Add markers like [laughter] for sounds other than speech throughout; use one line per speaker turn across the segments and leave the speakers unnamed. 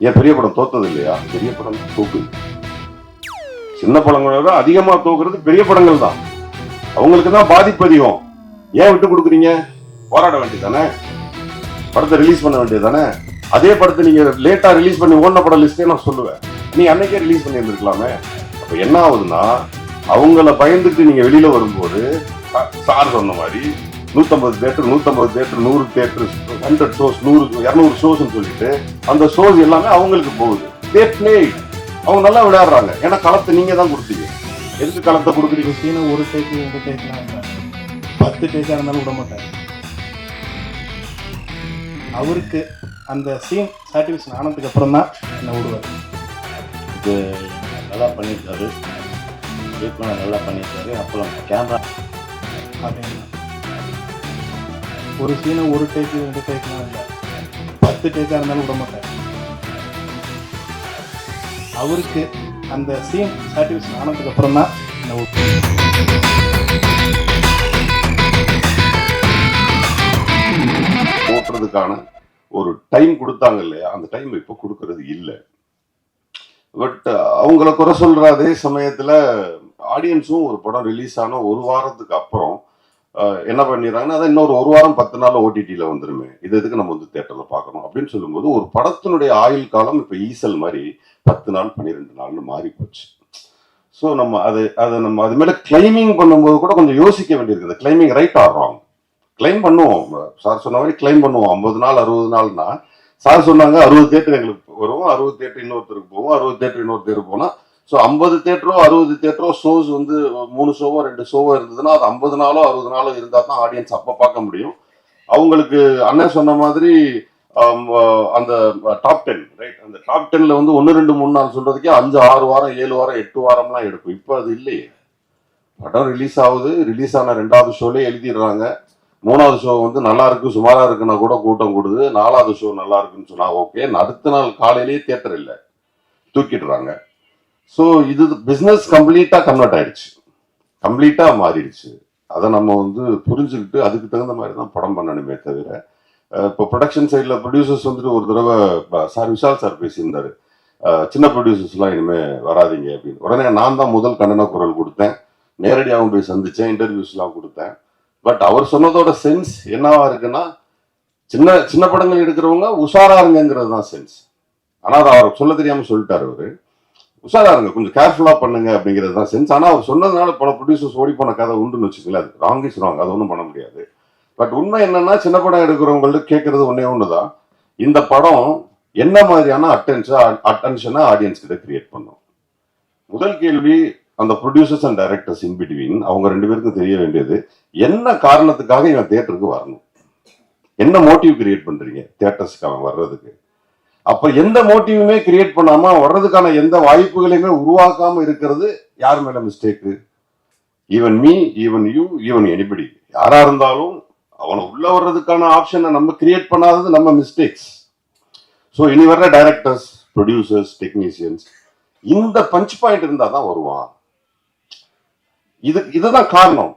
ஏன் பெரிய படம் தோத்தது இல்லையா? பெரிய படம் தோக்குது சின்ன படங்களை விட அதிகமா தோக்குறது பெரிய படங்கள் தான். அவங்களுக்கு தான் பாதிப்பு அதிகம். ஏன் விட்டு கொடுக்குறீங்க? போராட வேண்டியது தானே படத்தை ரிலீஸ் பண்ண வேண்டியது தானே அதே படத்தை நீங்க லேட்டா ரிலீஸ் பண்ணி ஓடின படம் லிஸ்டே நான் சொல்லுவேன். நீ அன்னைக்கே ரிலீஸ் பண்ணியிருந்திருக்கலாமே. அப்போ என்ன ஆகுதுன்னா அவங்கள பயந்துட்டு நீங்க வெளியில வரும்போது சார் சொன்ன மாதிரி நூத்தம்பது தேட்டர் நூத்தம்பது தேட்டர் நூறு தேட்டர் ஹண்ட்ரட் ஷோஸ் நூறு இரநூறு ஷோஸ்னு சொல்லிட்டு அந்த ஷோஸ் எல்லாமே அவங்களுக்கு போகுது. தே பிளே அவங்க நல்லா விளையாடுறாங்க. ஏன்னா களத்தை நீங்க தான் கொடுத்தீங்க. எதுக்கு களத்தை கொடுக்குறீங்க?
சீனை ஒரு டேக்கு ரெண்டு டேக்லாம் இல்லை. பத்து டேக்காக இருந்தாலும் விட மாட்டார். அவருக்கு அந்த சீன் சாட்டிஸ்ஃபேக்ஷன் ஆனதுக்கு அப்புறம் தான் என்னை விடுவார்.
இது நல்லா பண்ணியிருக்காரு. ட்ரீட்மெண்ட் நல்லா பண்ணியிருக்காரு. அப்புறம் கேமரா
அப்படின்னு ஒரு சீனை ஒரு டேக்கு ரெண்டு டேக்குலாம் இல்லை. பத்து டேக்காக இருந்தாலும் விட மாட்டேன். அவருக்கு அந்த சீன் சாட்டிஸ்ஃபேக்ஷன் ஆனதுக்கு அப்புறம் தான் இந்த
ஓட்டுறதுக்கான ஒரு டைம் கொடுத்தாங்க இல்லையா? அந்த டைம் இப்போ கொடுக்கறது இல்லை. பட் அவங்கள குறை சொல்கிற அதே சமயத்தில் ஆடியன்ஸும் ஒரு படம் ரிலீஸ் ஆன ஒரு வாரத்துக்கு அப்புறம் என்ன பண்ணிடுறாங்கன்னா அதான் இன்னொரு ஒரு வாரம் பத்து நாள் ஓடிடியில் வந்துருமே. இது எதுக்கு நம்ம வந்து தேட்டரில் பார்க்கணும்? அப்படின்னு சொல்லும்போது ஒரு படத்தினுடைய ஆயுள் காலம் இப்போ ஈசல் மாதிரி பத்து நாள் பன்னிரெண்டு நாள்னு மாறி போச்சு ஸோ நம்ம அது அதை நம்ம அது மேலே கிளைமிங் பண்ணும்போது கூட கொஞ்சம் யோசிக்க வேண்டியிருக்கு. கிளைமிங் ரைட் ஆடுறோம் கிளைம் பண்ணுவோம். சார் சொன்ன மாதிரி கிளைம் பண்ணுவோம். ஐம்பது நாள் அறுபது நாள்னா சார் சொன்னாங்க அறுபது தேட்டர் எங்களுக்கு வரும். அறுபது தேட்டர் இன்னொருத்தருக்கு போவோம். அறுபது தேட்டர் இன்னொருத்தருக்கு போனால் ஸோ ஐம்பது தேட்டரோ அறுபது தேட்டரோ ஷோஸ் வந்து மூணு ஷோவோ ரெண்டு ஷோவோ இருந்ததுன்னா அது ஐம்பது நாளோ அறுபது நாளோ இருந்தால் தான் ஆடியன்ஸ் அப்போ பார்க்க முடியும். அவங்களுக்கு அண்ணன் சொன்ன மாதிரி அந்த டாப் டென் ரைட் அந்த டாப் டென்ல வந்து ஒன்று ரெண்டு மூணு நாள் சொல்றதுக்கே அஞ்சு ஆறு வாரம் ஏழு வாரம் எட்டு வாரம்லாம் எடுக்கும். இப்போ அது இல்லையே. படம் ரிலீஸ் ஆகுது ரிலீஸ் ஆன ரெண்டாவது ஷோலே எழுதிடுறாங்க. மூணாவது ஷோ வந்து நல்லா இருக்கு சுமாரா இருக்குன்னா கூட கூட்டம் கூடுது. நாலாவது ஷோ நல்லா இருக்குன்னு சொன்னா ஓகே அடுத்த நாள் காலையிலேயே தேட்டர் இல்லை. தூக்கிடுறாங்க. ஸோ இது பிஸ்னஸ் கம்ப்ளீட்டாக கன்வெர்ட் ஆயிடுச்சு. கம்ப்ளீட்டாக மாறிடுச்சு. அதை நம்ம வந்து புரிஞ்சுக்கிட்டு அதுக்கு தகுந்த மாதிரி தான் படம் பண்ணணுமே தவிர இப்போ ப்ரொடக்ஷன் சைடில் ப்ரொடியூசர்ஸ் வந்துட்டு ஒரு தடவை சார் விஷால் சார் பேசியிருந்தாரு. சின்ன ப்ரொடியூசர்ஸ்லாம் இனிமேல் வராதீங்க அப்படின்னு. உடனே நான் தான் முதல் கண்டன குரல் கொடுத்தேன். நேரடியாகவும் போய் சந்தித்தேன் இன்டர்வியூஸ்லாம் கொடுத்தேன். பட் அவர் சொன்னதோட சென்ஸ் என்னவா இருக்குன்னா சின்ன சின்ன படங்கள் எடுக்கிறவங்க உஷாரா இருங்கிறது தான் சென்ஸ் ஆனால் அதை அவர் சொல்ல தெரியாமல் சொல்லிட்டார் அவர். உஷாரா இருங்க கொஞ்சம் கேர்ஃபுல்லா பண்ணுங்க அப்படிங்கிறது தான் சென்ஸ் ஆனா அவர் சொன்னதுனால பல ப்ரொடியூசர்ஸ் ஓடி போன கதை உண்டுன்னு வச்சுக்கலாம் அது ராங் இஸ் ராங் அது ஒன்றும் பண்ண முடியாது. பட் உண்மை என்னன்னா சின்ன படம் எடுக்கிறவங்களுக்கு கேட்கறது ஒன்னே ஒண்ணுதான். இந்த படம் என்ன மாதிரியான அட்டென்ஷன் அட்டென்ஷனை ஆடியன்ஸ் கிட்ட கிரியேட் பண்ணும்? முதல் கேள்வி அந்த producers and directors in between அவங்க ரெண்டு பேருக்கும் தெரிய வேண்டியது என்ன காரணத்துக்காக இவன் தேட்டருக்கு வரணும்? என்ன மோட்டிவ் கிரியேட் பண்றீங்க? தேட்டர்ஸ்க்கு அவன் வர்றதுக்கு. அப்ப எந்த மோட்டிவுமே கிரியேட் பண்ணாம வர்றதுக்கான எந்த வாய்ப்புகளையுமே உருவாக்காம இருக்கிறது யார் மேல mistake even me even you even anybody யாரா இருந்தாலும் அவனை உள்ள வர்றதுக்கான ஆப்ஷனை நம்ம கிரியேட் பண்ணாதது நம்ம மிஸ்டேக்ஸ் ஸோ இனி வர்ற டைரக்டர்ஸ் ப்ரொடியூசர்ஸ் டெக்னீசியன்ஸ் இந்த பஞ்ச் பாயிண்ட் இருந்தால் தான் வருவான். இது இதுதான் காரணம்.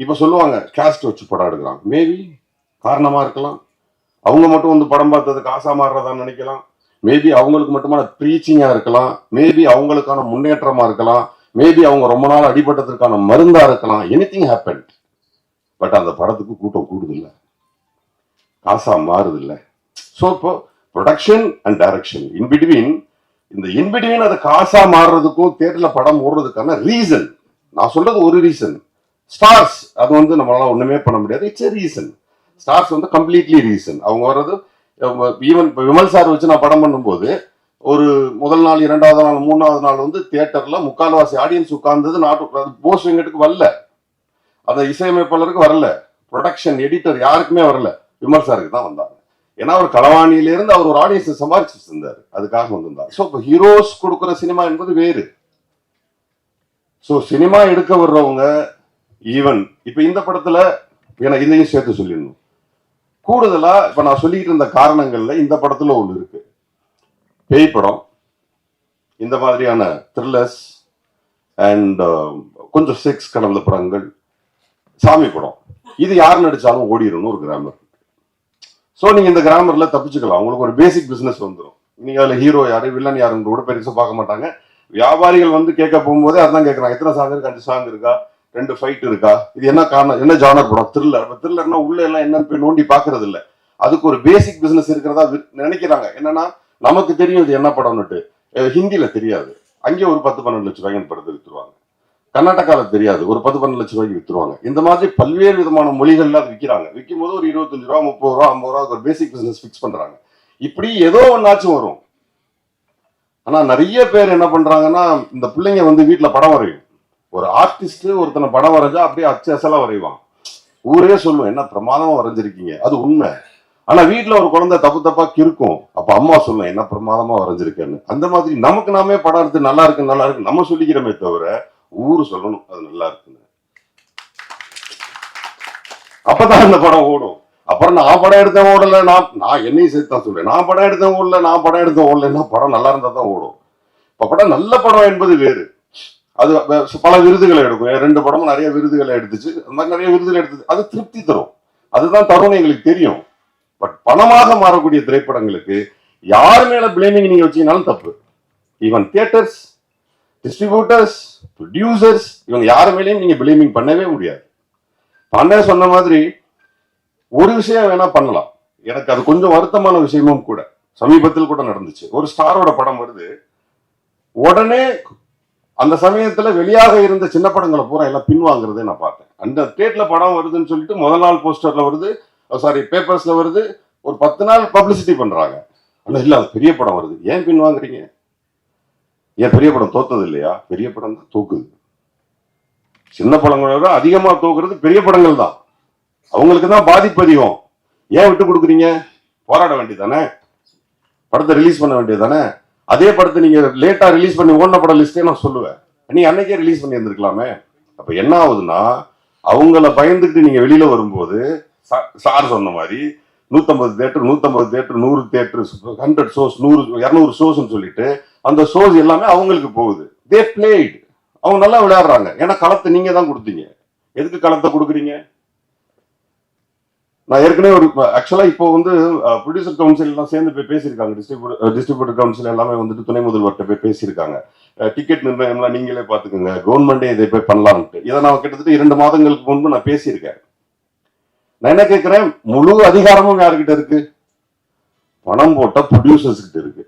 இப்போ சொல்லுவாங்க கேஸ்ட் வச்சு படம் எடுக்கிறான். மேபி காரணமாக இருக்கலாம். அவங்க மட்டும் வந்து படம் பார்த்ததுக்கு ஆசா மாறுறதா நினைக்கலாம். மேபி அவங்களுக்கு மட்டுமான ப்ரீச்சிங்கா இருக்கலாம். மேபி அவங்களுக்கான முன்னேற்றமா இருக்கலாம். மேபி அவங்க ரொம்ப நாள் அடிபட்டதற்கான மருந்தா இருக்கலாம். எனி திங் ஹேப்பன் பட் அந்த படத்துக்கு கூட்டம் கூடுதில்ல. காசா மாறுது ஸோ இப்போ production and direction in between இந்த இன்பிட்வீன் அது காசா மாறுறதுக்கும் தேட்டரில் படம் ஓடுறதுக்கான ரீசன் நான் சொல்றது ஒரு ரீசன் ஸ்டார்ஸ் அது வந்து நம்மளால ஒண்ணுமே பண்ண முடியாது. இட்ஸ் எ ரீசன் ஸ்டார்ஸ் வந்து கம்ப்ளீட்லி ரீசன் அவங்க வர்றது ஈவன் இப்போ விமல் சார் வச்சு நான் படம் பண்ணும்போது ஒரு முதல் நாள் இரண்டாவது நாள் மூணாவது நாள் வந்து தியேட்டர்ல முக்கால்வாசி ஆடியன்ஸ் உட்கார்ந்தது நாட்டு போஸ் வெங்கட்டுக்கு வரல. அந்த இசையமைப்பாளருக்கு வரல. ப்ரொடக்ஷன் எடிட்டர் யாருக்குமே வரல. விமல் சாருக்கு தான் வந்தாங்க. ஏன்னா அவர் களவாணியில இருந்து அவர் ஒரு ஆடியன்ஸை சம்பாரிச்சு இருந்தார் அதுக்காக வந்திருந்தார். ஸோ இப்போ ஹீரோஸ் கொடுக்குற சினிமா என்பது வேறு. ஸோ சினிமா எடுக்க வர்றவங்க ஈவன் இப்போ இந்த படத்துல எனக்கு இதையும் சேர்த்து சொல்லிடணும். கூடுதலா இப்ப நான் சொல்லிக்கிட்டு இருந்த காரணங்கள்ல இந்த படத்துல ஒண்ணு இருக்கு. பேய் படம். இந்த மாதிரியான த்ரில்லர்ஸ் அண்ட் um, கொஞ்சம் செக்ஸ் கலந்த படங்கள். சாமி படம். இது யார் நடிச்சாலும் ஓடிடணும் ஒரு கிராமர் ஸோ நீங்க இந்த கிராமர்ல தப்பிச்சுக்கலாம். உங்களுக்கு ஒரு பேசிக் பிசினஸ் வந்துடும் நீங்க அதுல ஹீரோ யாரு வில்லன் யாருன்னு கூட பெருசாக பார்க்க மாட்டாங்க. வியாபாரிகள் வந்து கேட்க போகும்போதே அதான் கேட்கறாங்க எத்தனை சாங் இருக்கு அஞ்சு சாங் இருக்கா ரெண்டு ஃபைட் இருக்கா? இது என்ன காரணம்? என்ன ஜானர் படம் த்ரில்லர் த்ரில்லர்னா உள்ள எல்லாம் என்னன்னு போய் நோண்டி பாக்குறது இல்ல. அதுக்கு ஒரு பேசிக் பிசினஸ் இருக்கிறதா வி- நினைக்கிறாங்க. என்னன்னா நமக்கு தெரியும் இது என்ன படம்னுட்டு. ஹிந்தியில ஹிந்தில தெரியாது. அங்கே ஒரு பத்து பன்னெண்டு லட்சம் ரூபாய்க்கு படத்தை வித்துருவாங்க. கர்நாடகாவில் தெரியாது. ஒரு பத்து பன்னெண்டு லட்சம் ரூபாய்க்கு வித்துருவாங்க. இந்த மாதிரி பல்வேறு விதமான மொழிகள்ல அது விற்கிறாங்க விற்கும் போது ஒரு இருபத்தஞ்சு ரூபா முப்பது ரூபா ஐம்பது ரூபா ஒரு பேசிக் பிசினஸ் ஃபிக்ஸ் பண்றாங்க. இப்படி ஏதோ ஒன்னாச்சும் வரும். ஆனா நிறைய பேர் என்ன பண்றாங்கன்னா இந்த பிள்ளைங்க வந்து வீட்டுல படம் வரையும். ஒரு ஆர்டிஸ்ட் ஒருத்தனை படம் வரைஞ்சா அப்படியே அச்சசலா வரைவான். ஊரே சொல்லுவேன் என்ன பிரமாதமா வரைஞ்சிருக்கீங்க? அது உண்மை. ஆனா வீட்டுல ஒரு குழந்தை தப்பு தப்பா கிறுக்கும். அப்ப அம்மா சொல்லுவேன் என்ன பிரமாதமா வரைஞ்சிருக்கேன்னு. அந்த மாதிரி நமக்கு நாமே படம் எடுத்து நல்லா இருக்கு நல்லா இருக்கு நம்ம சொல்லிக்கிறோமே தவிர ஊர் சொல்லணும் அது நல்லா இருக்குன்னு. அப்பதான் அந்த படம் ஓடும். அப்புறம் நான் படம் எடுத்தேன் ஓடல நான் நான் என்னையும் சேர்த்து தான் சொல்றேன். நான் படம் எடுத்தேன் ஓடல நான் படம் எடுத்தேன் ஓடலன்னா படம் நல்லா இருந்தா தான் ஓடும். இப்ப படம் நல்ல படம் என்பது வேறு. அது பல விருதுகளை எடுக்கும். ரெண்டு படமும் நிறைய விருதுகளை எடுத்துச்சு. அந்த மாதிரி நிறைய விருதுகள் எடுத்துச்சு. அது திருப்தி தரும். அதுதான் தருணம் எங்களுக்கு தெரியும். பட் பணமாக மாறக்கூடிய திரைப்படங்களுக்கு யார் மேல பிளேமிங் நீங்க வச்சீங்கனாலும் தப்பு. ஈவன் தியேட்டர்ஸ் டிஸ்ட்ரிபியூட்டர்ஸ் ப்ரொடியூசர்ஸ் இவங்க யார் மேலேயும் நீங்க பிளேமிங் பண்ணவே முடியாது. பண்ண சொன்ன மாதிரி ஒரு விஷயம் வேணா பண்ணலாம். எனக்கு அது கொஞ்சம் வருத்தமான விஷயமும் கூட. சமீபத்தில் கூட நடந்துச்சு. ஒரு ஸ்டாரோட படம் வருது. உடனே அந்த சமயத்துல வெளியாக இருந்த சின்ன படங்களை பூரா எல்லாம் பின்வாங்குறதே நான் பார்த்தேன். அந்த ஸ்டேட்ல படம் வருதுன்னு சொல்லிட்டு முதல் நாள் போஸ்டர்ல வருது சாரி பேப்பர்ஸ்ல வருது ஒரு பத்து நாள் பப்ளிசிட்டி பண்றாங்க. ஆனால் இல்லை அது பெரிய படம் வருது. ஏன் பின்வாங்குறீங்க ஏன் பெரிய படம் தோத்தது இல்லையா? பெரிய படம் தான் தூக்குது. சின்ன படங்களை விட அதிகமாக தூக்குறது பெரிய படங்கள் தான். அவங்களுக்கு தான் பாதிப்பு அதிகம். ஏன் விட்டு கொடுக்குறீங்க? போராட வேண்டியதானே படத்தை ரிலீஸ் பண்ண வேண்டியதானே அதே படத்தை நீங்க லேட்டா ரிலீஸ் பண்ணி ஓடின படம் லிஸ்டே நான் சொல்லுவேன். நீ அன்னைக்கே ரிலீஸ் பண்ணி இருந்திருக்கலாமே அப்ப என்ன ஆகுதுன்னா அவங்கள பயந்துக்கிட்டு நீங்க வெளியில வரும்போது சா- சார் சொன்ன மாதிரி நூத்தம்பது தேட்டர் நூத்தம்பது தேட்டர் நூறு தேட்டர் ஹண்ட்ரட் ஷோஸ் நூறு இரநூறு ஷோஸ்னு சொல்லிட்டு அந்த ஷோஸ் எல்லாமே அவங்களுக்கு போகுது. தே பிளேட் அவங்க நல்லா விளையாடுறாங்க. ஏன்னா களத்தை நீங்க தான் கொடுத்தீங்க. எதுக்கு களத்தை கொடுக்குறீங்க? நான் ஏற்கனவே ஒரு ஆக்சுவலா இப்போ வந்து ப்ரொடியூசர் கவுன்சில் எல்லாம் சேர்ந்து போய் பேசியிருக்காங்க. டிஸ்ட்ரிபியூட்டர் டிஸ்ட்ரிபியூட்டர் கவுன்சில் எல்லாமே வந்துட்டு துணை முதல்வர்கிட்ட போய் பேசியிருக்காங்க. டிக்கெட் நிர்ணயம்லாம் நீங்களே பார்த்துக்கோங்க. கவர்மெண்டே இதை போய் பண்ணலாம்ட்டு இதை நான் கிட்டத்தட்ட இரண்டு மாதங்களுக்கு முன்பு நான் பேசியிருக்கேன். நான் என்ன கேட்கிறேன்? முழு அதிகாரமும் யாருக்கிட்ட இருக்கு? பணம் போட்ட ப்ரொடியூசர்ஸ் கிட்ட இருக்கு.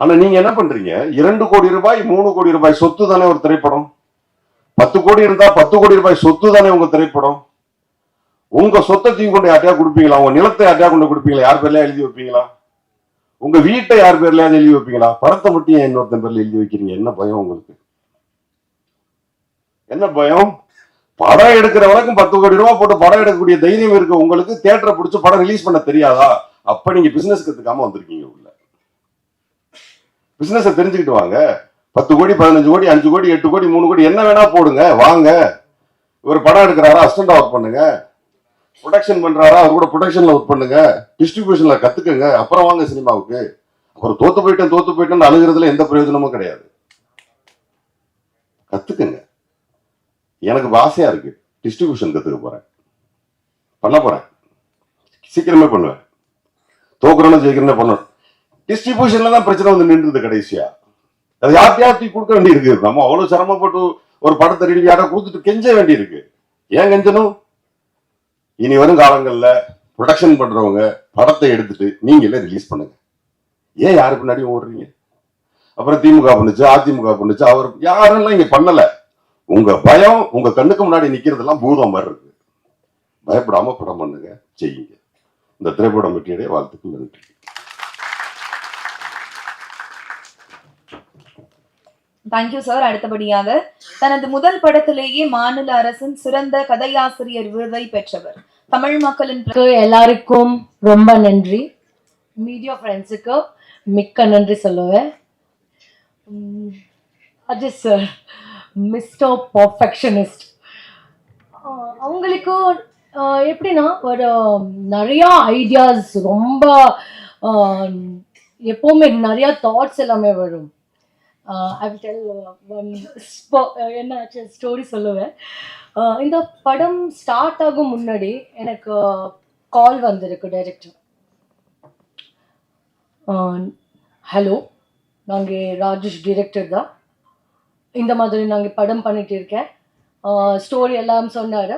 ஆனா நீங்க என்ன பண்றீங்க? இரண்டு கோடி ரூபாய் மூணு கோடி ரூபாய் சொத்து தானே ஒரு திரைப்படம்? பத்து கோடி இருந்தா பத்து கோடி ரூபாய் சொத்து தானே உங்க திரைப்படம்? உங்க சொத்தத்தையும் கொண்டு யார்ட்டையா கொடுப்பீங்களா? உங்க நிலத்தை யார்ட்டையா கொண்டு கொடுப்பீங்களா? யார் பேர்லயா எழுதி வைப்பீங்களா? உங்க வீட்டை யார் பேர்ல எழுதி வைப்பீங்களா? படத்தை மட்டும் ஏன் இன்னொருத்தன் பேர்ல எழுதி வைக்கிறீங்க? என்ன பயம் உங்களுக்கு? என்ன பயம்? படம் எடுக்கிற வரைக்கும் பத்து கோடி ரூபாய் போட்டு படம் எடுக்கக்கூடிய தைரியம் இருக்கு. உங்களுக்கு தேட்டரை பிடிச்சி படம் ரிலீஸ் பண்ண தெரியாதா? அப்ப நீங்க பிசினஸ் கத்துக்காம வந்திருக்கீங்க உள்ள. பிசினஸ் தெரிஞ்சுக்கிட்டு வாங்க. பத்து கோடி பதினஞ்சு கோடி அஞ்சு கோடி எட்டு கோடி மூணு கோடி என்ன வேணா போடுங்க. வாங்க. ஒரு படம் எடுக்கிறாரா? அசிஸ்டன்ட் ஒர்க் பண்ணுங்க. ப்ரொடக்ஷன் பண்றாரா? அவர் கூட ப்ரொடக்ஷன்ல ஒர்க் பண்ணுங்க. டிஸ்ட்ரிபியூஷன்ல கத்துக்கங்க. அப்புறம் வாங்க சினிமாவுக்கு. அப்புறம் தோத்து போயிட்டேன் தோத்து போயிட்டேன்னு அழுகிறதுல எந்த பிரயோஜனமும் கிடையாது. கத்துக்கங்க. எனக்கு இப்ப ஆசையா இருக்கு. டிஸ்ட்ரிபியூஷன் கத்துக்க போறேன். பண்ண போறேன். சீக்கிரமே பண்ணுவேன். தோக்குறோன்னு ஜெயிக்கிறேன்னு பண்ணுவேன் டிஸ்ட்ரிபியூஷன்ல தான் பிரச்சனை வந்து நின்றுது கடைசியா. அது யார் யார்த்தி கொடுக்க வேண்டியிருக்கு? நம்ம அவ்வளவு சிரமப்பட்டு ஒரு படத்தை ரெடி யாரோ கொடுத்துட்டு கெஞ்ச வேண்டியிருக்கு. ஏன் கெஞ்சணும்? இனி வரும் காலங்களில் ப்ரொடக்ஷன் பண்ணுறவங்க படத்தை எடுத்துட்டு நீங்களே ரிலீஸ் பண்ணுங்க. ஏன் யாரு பின்னாடி ஓடுறீங்க? அப்புறம் திமுக பண்ணுச்சு அதிமுக பண்ணுச்சு அவர் யாரெல்லாம் இங்கே பண்ணலை? உங்க பயம் உங்க கண்ணுக்கு முன்னாடி நிக்கிறதெல்லாம் பூதம் மாதிரி இருக்கு. பயப்படாம படம் பண்ணுங்க செய்யுங்க. இந்த திரைப்படம் வெற்றியடைய வாழ்த்துக்கள் நன்றி.
தேங்க்யூ சார் அடுத்தபடியாக தனது முதல் படத்திலேயே மாநில அரசின் சிறந்த கதையாசிரியர் விருதை பெற்றவர். தமிழ் மக்களின்
எல்லாருக்கும் ரொம்ப நன்றி. மீடியா ஃப்ரெண்ட்ஸுக்கு மிக்க நன்றி சொல்லுவேன். அது அஜித் சார் மிஸ்டர் பர்ஃபெக்ஷனிஸ்ட் அவங்களுக்கு எப்படின்னா ஒரு நிறையா ஐடியாஸ் ரொம்ப எப்போவுமே நிறையா தாட்ஸ் எல்லாமே வரும். ஐ டெல் ஒன் என்ன ஸ்டோரி சொல்லுவேன். Uh, இந்த படம் ஸ்டார்ட் ஆகும் முன்னாடி எனக்கு uh, கால் வந்திருக்கு டைரக்டர் ஹலோ நாங்கள் ராஜேஷ் டிரெக்டர் தான். இந்த மாதிரி நாங்கள் படம் பண்ணிட்டு இருக்கேன். Uh, ஸ்டோரி எல்லாம் சொன்னார்.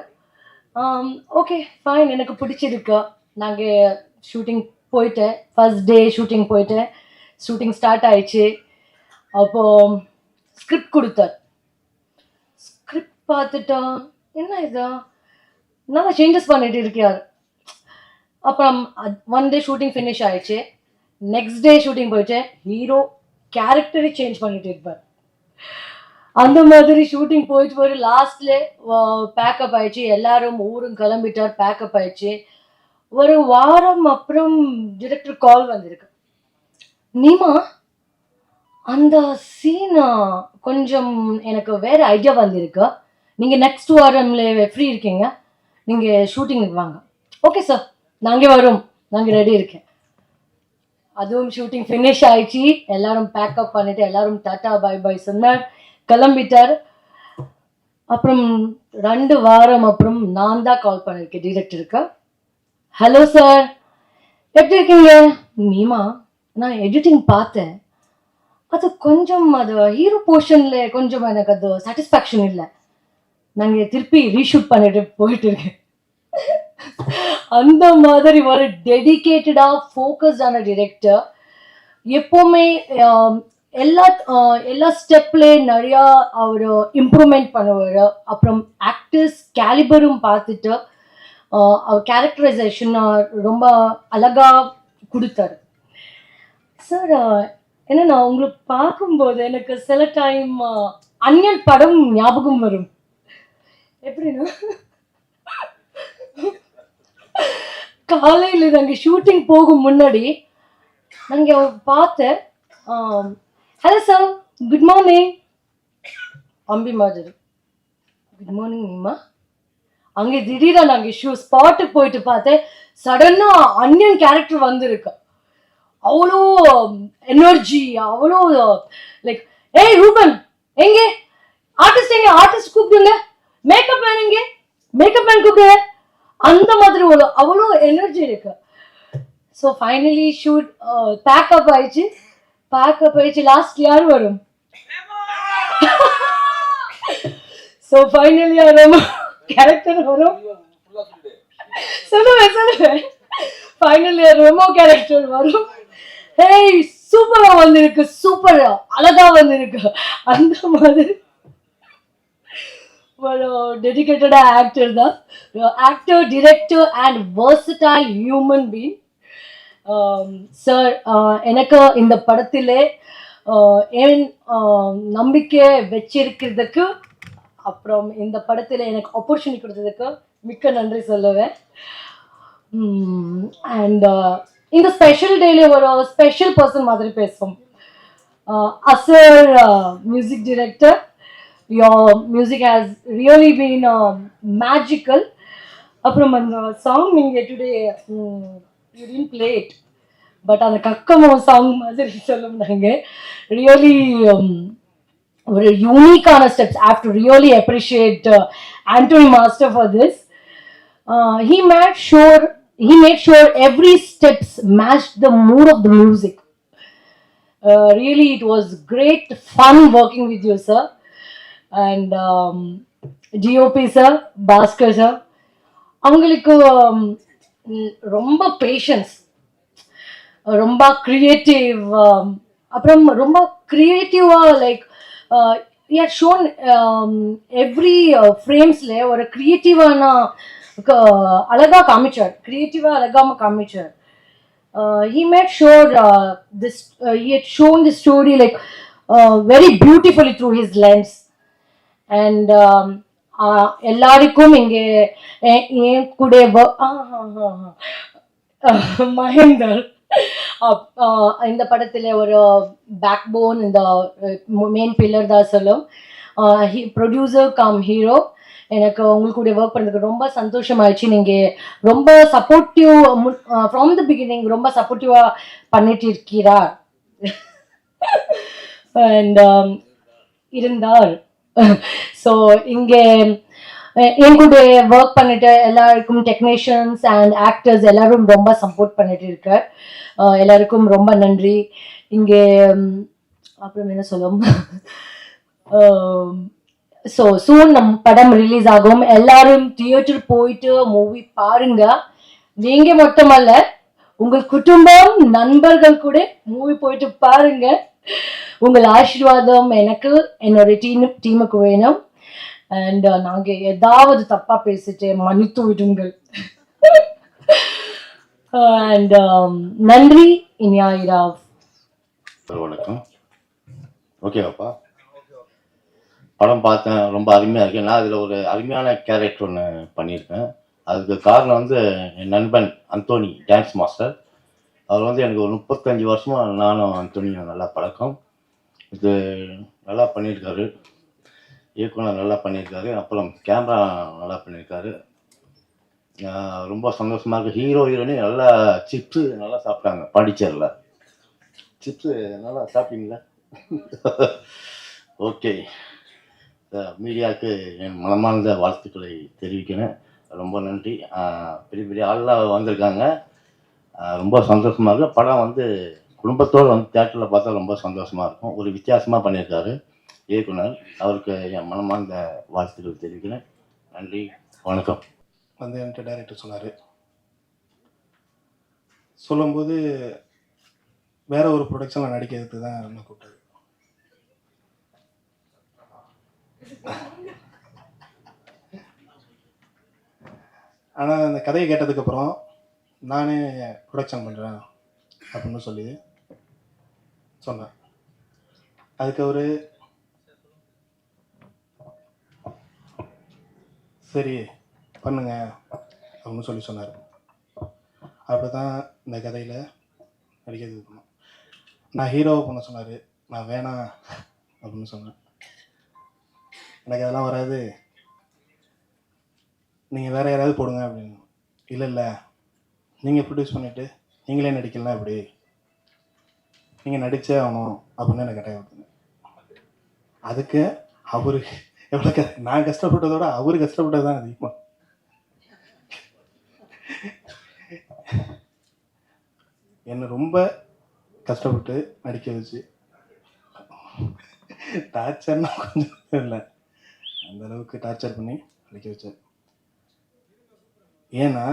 ஓகே ஃபைன் எனக்கு பிடிச்சிருக்கு. நாங்கள் ஷூட்டிங் போயிட்டேன். ஃபர்ஸ்ட் டே ஷூட்டிங் போயிட்டேன். ஷூட்டிங் ஸ்டார்ட் ஆயிடுச்சு. அப்போ ஸ்கிரிப்ட் கொடுத்தார். ஸ்கிரிப்ட் பார்த்துட்டா என்ன இதா? நல்லா சேஞ்சஸ் பண்ணிட்டு இருக்கார் அப்புறம் ஒன் டே ஷூட்டிங் ஃபினிஷ் ஆயிடுச்சு. நெக்ஸ்ட் டே ஷூட்டிங் போயிடுச்சு. ஹீரோ கேரக்டரை சேஞ்ச் பண்ணிட்டு இருப்பார். அந்த மாதிரி ஷூட்டிங் போயிட்டு போயிட்டு லாஸ்ட்ல பேக்கப் ஆயிடுச்சு. எல்லாரும் ஊரும் கிளம்பிட்டார் பேக்கப் ஆயிடுச்சு. ஒரு வாரம் அப்புறம் டிரெக்டர் கால் வந்திருக்கு. நீமா அந்த சீன் கொஞ்சம் எனக்கு வேற ஐடியா வந்திருக்கு. நீங்க நெக்ஸ்ட் வாரம்ல ஃப்ரீ இருக்கீங்க. நீங்க ஷூட்டிங்க்கு வாங்க. ஓகே சார் நாங்க வரோம். நாங்க ரெடி இருக்கேன். அதுவும் ஷூட்டிங் ஃபினிஷ் ஆயிடுச்சு. எல்லாரும் பேக்கப் பண்ணிட்டு எல்லாரும் டாட்டா பை பை சொன்னார். கிளம்பிட்டார். அப்புறம் ரெண்டு வாரம் அப்புறம் நான் தான் கால் பண்ணியிருக்கேன் டிரெக்டருக்கு ஹலோ சார் எப்படி இருக்கீங்க? நீமா நான் எடிட்டிங் பார்த்தேன். அது கொஞ்சம் அது ஹீரோ போர்ஷன்ல கொஞ்சம் எனக்கு அது சாட்டிஸ்ஃபேக்ஷன் இல்லை. நாங்கள் திருப்பி ரீஷூட் பண்ணிட்டு போயிட்டு இருக்கேன். அந்த மாதிரி ஒரு டெடிகேட்டடாக ஃபோக்கஸ்டான டிரெக்டர் எப்போவுமே எல்லா எல்லா ஸ்டெப்லேயும் நிறையா அவர் இம்ப்ரூவ்மெண்ட் பண்ணுவார். அப்புறம் ஆக்டர்ஸ் கேலிபரும் பார்த்துட்டு அவர் கேரக்டரைசேஷன் ரொம்ப அழகாக கொடுத்தாரு. சார் ஏன்னா நான் உங்களை பார்க்கும்போது எனக்கு சில டைம் அன்யன் படம் ஞாபகம் வரும். எப்படின்னா காலையில் நாங்கள் ஷூட்டிங் போகும் முன்னாடி நாங்கள் பார்த்தேன் ஹலோ சார் குட் மார்னிங் அம்பி மாதிரி. குட் மார்னிங் நீமா அங்கே திடீர்னு நாங்கள் ஷூ ஸ்பாட்டுக்கு போயிட்டு பார்த்தேன். சடனாக அன்யன் கேரக்டர் வந்திருக்கு. அவ்வளோ எனர்ஜி அவ்வளோ லைக் ஏய் ரூபன் எங்கே? ஆர்டிஸ்ட் எங்க? ஆர்டிஸ்ட் கூப்பிடுங்க. மேக்கப் மேன் எங்கே? மேக்கப் மேன் கூப்பிடுங்க. அந்த மாதிரி ஒரு அவ்வளோ எனர்ஜி இருக்கு. ஸோ ஃபைனலி ஷூட் பேக்கப் ஆயிடுச்சு. பேக்கப் ஆயிடுச்சு. லாஸ்ட் யார் வரும்? ஸோ ஃபைனலி வரும்? கேரக்டர் வரும். சொல்லுவேன் சொல்லுவேன். ஃபைனலி ரெமோ கேரக்டர் வரும். ஹேய் சூப்பரா வந்திருக்கு சூப்பர் அழகா வந்திருக்கு. அந்த மாதிரி. ஒரு டெடிக்கேட்டடா ஆக்டர் தான். Actor director and versatile human being sir எனக்கு இந்த படத்திலே uh, என் uh, நம்பிக்கை வச்சிருக்கிறதுக்கு அப்புறம் இந்த படத்தில் எனக்கு ஆப்பர்ச்சுனிட்டி கொடுத்ததுக்கு மிக்க நன்றி சொல்லுவேன். Hmm, அண்ட் இந்த ஸ்பெஷல் டேல ஒரு ஸ்பெஷல் பர்சன் மாதிரி பேசுவோம். As our music director your music has really been magical அப்புறம் அந்த சாங் நீங்கள் டுடே யூ பிளேட் பட் அந்த கக்கமோ சாங் மாதிரி சொல்லும் நாங்கள் ரியலி ஒரு யூனிக்கான steps I have to really appreciate Antony master for this he made sure he made sure every steps matched the mood of the music uh, really it was great fun working with you sir and um, dop sir bhaskar sir அவங்களுக்கு um, ம், ரொம்ப patience ரொம்ப creative அப்புறம் ரொம்ப க்ரியேட்டிவாக like யார் shown every ஃப்ரேம்ஸில் ஒரு க்ரியேட்டிவான அழகாக காமிச்சார். க்ரியேட்டிவாக அழகாம காமிச்சார். He made sure this this uh, he had shown the story like uh, very beautifully through um, uh, எல்லாருக்கும் இங்கே என் கூட மகேந்தர். இந்த படத்தில் ஒரு பேக் போன் இந்த மெயின் பில்லர் தான் சொல்லும். ப்ரொடியூசர் கம் ஹீரோ எனக்கு உங்களுக்கு கூட ஒர்க் பண்ணுறதுக்கு ரொம்ப சந்தோஷமாயிடுச்சு. நீங்கள் ரொம்ப சப்போர்ட்டிவ் ஃப்ரம் த பிகினிங் ரொம்ப சப்போர்ட்டிவாக பண்ணிட்டு இருக்கிறார் அண்ட் um, இருந்தார். ஸோ இங்கே என் கூட ஒர்க் பண்ணிட்டு எல்லாருக்கும் டெக்னீஷியன்ஸ் அண்ட் ஆக்டர்ஸ் எல்லாரும் ரொம்ப சப்போர்ட் பண்ணிட்டு இருக்க எல்லாருக்கும் ரொம்ப நன்றி. இங்கே அப்புறம் என்ன சொல்லும்? ஸோ சூன் நம் படம் ரிலீஸ் ஆகும். எல்லாரும் தியேட்டர் போயிட்டு மூவி பாருங்க. நீங்க மட்டுமல்ல உங்கள் குடும்பம் நண்பர்கள் கூட மூவி போயிட்டு பாருங்க. உங்கள் ஆசீர்வாதம் எனக்கு என்னோட டீம் டீமுக்கு வேணும். அண்ட் நாங்க ஏதாவது தப்பா பேசிட்டு மன்னித்து விடுங்கள். அண்ட் நன்றி இனியா
இரா வணக்கம். ஓகேவாப்பா? படம் பார்த்தேன் ரொம்ப அருமையாக இருக்கு. நான் அதில் ஒரு அருமையான கேரக்டர் ஒன்று பண்ணியிருக்கேன். அதுக்கு காரணம் வந்து என் நண்பன் அந்தோனி டான்ஸ் மாஸ்டர் அவர் வந்து எனக்கு ஒரு முப்பத்தஞ்சு வருஷமாக நானும் அந்தோனியும் நல்லா பழக்கம். இது நல்லா பண்ணியிருக்காரு. இயக்குனர் நல்லா பண்ணியிருக்காரு. அப்புறம் கேமரா நல்லா பண்ணியிருக்காரு. ரொம்ப சந்தோஷமாக இருக்குது ஹீரோ ஹீரோனி நல்லா சிப்ஸு நல்லா சாப்பிட்டாங்க பாண்டிச்சேரியில். சிப்ஸு நல்லா சாப்பிட்டீங்களா? [laughs] ஓகே மீடியாவுக்கு என் மனமார்ந்த வாழ்த்துக்களை தெரிவிக்கிறேன். ரொம்ப நன்றி. பெரிய பெரிய ஆள்லாம் வந்திருக்காங்க. ரொம்ப சந்தோஷமாக இருக்குது படம் வந்து குடும்பத்தோடு வந்து தேட்டரில் பார்த்தா ரொம்ப சந்தோஷமாக இருக்கும். ஒரு வித்தியாசமாக பண்ணியிருக்காரு இயக்குனர். அவருக்கு என் மனமார்ந்த வாழ்த்துக்கள் தெரிவிக்கிறேன். நன்றி. வணக்கம்.
வந்து என்கிட்ட டைரக்டர் சொன்னார். சொல்லும்போது வேறு ஒரு ப்ரொடக்ஷனில் நடிக்கிறதுக்கு தான் என்ன கூப்பிட்டது ஆனால் அந்த கதையை கேட்டதுக்கப்புறம் நானே ப்ரொடக்ஷன் பண்ணுறேன் அப்படின்னு சொல்லி சொன்னேன். அதுக்கு அவர் சரி பண்ணுங்க அப்படின்னு சொல்லி சொன்னார். அப்படி தான் இந்த கதையில் நடிக்கிறது. பண்ணோம் நான் ஹீரோவை பண்ண சொன்னார். நான் வேணாம் அப்படின்னு சொன்னேன். எனக்கு அதெல்லாம் வராது. நீங்கள் வேறு யாராவது போடுங்க அப்படின்னு. இல்லை இல்லை. நீங்கள் ப்ரொடியூஸ் பண்ணிவிட்டு நீங்களே நடிக்கலாம் எப்படி நீங்கள் நடித்தே ஆகணும் அப்படின்னு எனக்கு கட்டாயம் அதுக்கு அவரு எவ்வளோ க நான் கஷ்டப்பட்டதோட அவர் கஷ்டப்பட்டது தான் அதிகமாக என்னை ரொம்ப கஷ்டப்பட்டு நடிக்க வச்சு. டார்ச்சர்னா கொஞ்சம் இல்லை. அந்த அளவுக்கு டார்ச்சர் பண்ணி அழைக்க வச்சார். ஏன்னா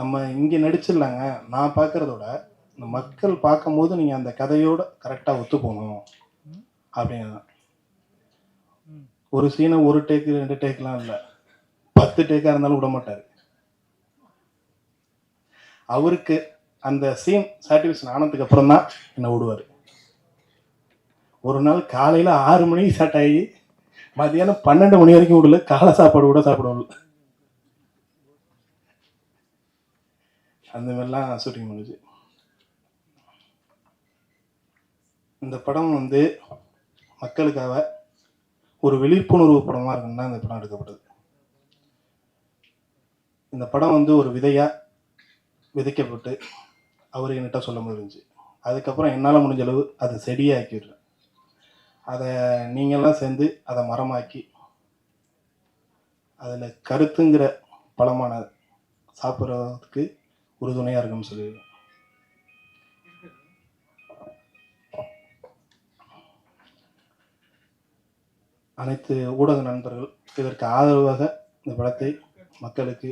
நம்ம இங்கே நடிச்சிடலாங்க. நான் பார்க்குறதோட இந்த மக்கள் பார்க்கும்போது நீங்கள் அந்த கதையோட கரெக்டாக ஒத்து போகணும். அப்படின்னு ஒரு சீனை ஒரு டேக்கு ரெண்டு டேக்லாம் இல்லை. பத்து டேக்காக இருந்தாலும் விட மாட்டார். அவருக்கு அந்த சீன் சாட்டிஸ்ஃபேக்ஷன் ஆனதுக்கு அப்புறம் தான் என்னை விடுவார். ஒரு நாள் காலையில் ஆறு மணிக்கு ஸ்டார்ட் ஆகி மதியானம் பன்னெண்டு மணி வரைக்கும் விடல காலை சாப்பாடு கூட சாப்பிட அந்த மாதிரிலாம் ஷூட்டிங் முடிஞ்சு. இந்த படம் வந்து மக்களுக்காக ஒரு விழிப்புணர்வு படமாக இருக்குன்னு தான் இந்த படம் எடுக்கப்பட்டது இந்த படம் வந்து ஒரு விதையாக விதைக்கப்பட்டு அவர் என்கிட்ட சொல்ல முடிஞ்சு. அதுக்கப்புறம் என்னால் முடிஞ்ச அளவு அதை செடியாக்கிடுறேன். அதை நீங்கள்லாம் சேர்ந்து அதை மரமாக்கி அதில் கருத்துங்கிற பழமான சாப்பிட்றதுக்கு உறுதுணையாக இருக்குன்னு சொல்லி அனைத்து ஊடக நண்பர்கள் இதற்கு ஆதரவாக இந்த படத்தை மக்களுக்கு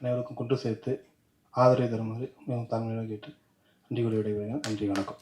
அனைவருக்கும் கொண்டு சேர்த்து ஆதரவு தருமாறு மிகவும் தாழ்மையாக கேட்டு நன்றி கூறி விடைபெறுகிறேன். நன்றி வணக்கம்.